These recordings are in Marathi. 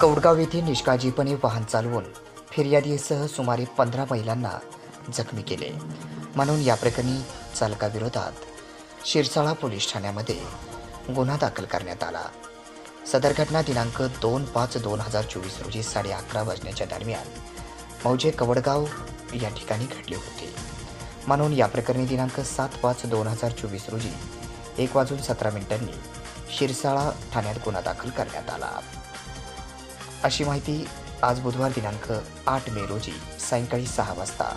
कौडगाव येथे निष्काळजीपणे वाहन चालवून फिर्यादीसह सुमारे पंधरा महिलांना जखमी केले. म्हणून या प्रकरणी चालकाविरोधात शिरसाळा पोलीस ठाण्यामध्ये गुन्हा दाखल करण्यात आला. सदर घटना दिनांक दोन पाच दोन हजार चोवीस रोजी साडे अकरा वाजण्याच्या दरम्यान मौजे कवडगाव या ठिकाणी घडले होते. म्हणून या प्रकरणी दिनांक सात पाच दोन हजार चोवीस रोजी एक वाजून सतरा मिनिटांनी शिरसाळा ठाण्यात गुन्हा दाखल करण्यात आला. अशी माहिती आज बुधवार दिनांक आठ मे रोजी सायंकाळी सहा वाजता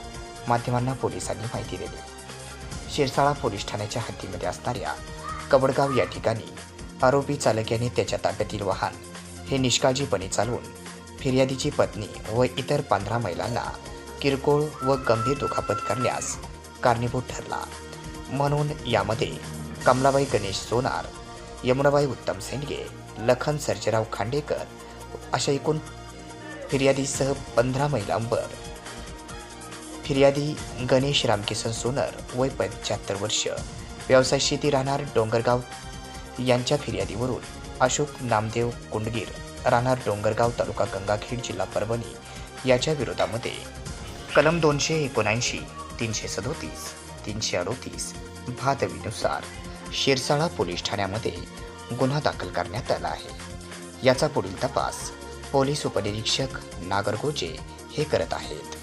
माध्यमांना पोलिसांनी माहिती दिली. शिरसाळा पोलीस ठाण्याच्या हद्दीमध्ये असणाऱ्या कबडगाव या ठिकाणी आरोपी चालक याने त्याच्या ताब्यातील वाहन हे निष्काळजीपणे चालवून फिर्यादीची पत्नी व इतर पंधरा महिलांना किरकोळ व गंभीर दुखापत करण्यास कारणीभूत ठरला. म्हणून यामध्ये कमलाबाई गणेश सोनार यमुनाबाई उत्तम सेंडगे लखन सर्जेराव खांडेकर अशा एकूण फिर्यादीसह पंधरा महिलांवर फिर्यादी गणेश रामकिसन सोनर वय पंच्याहत्तर वर्ष. व्यवसाय शेती राहणार डोंगरगाव. यांच्या फिर्यादीवरून अशोक नामदेव कुंडगीर राहणार डोंगरगाव तालुका गंगाखेड जिल्हा परभणी याच्या विरोधामध्ये. कलम दोनशे एकोणऐंशी तीनशे सदोतीस तीनशे अडोतीस भादवीनुसार शिरसाळा पोलीस ठाण्यामध्ये गुन्हा दाखल करण्यात आला आहे. याचा पुढील तपास पोलीस उपनिरीक्षक नागरगोजे हे करत आहेत.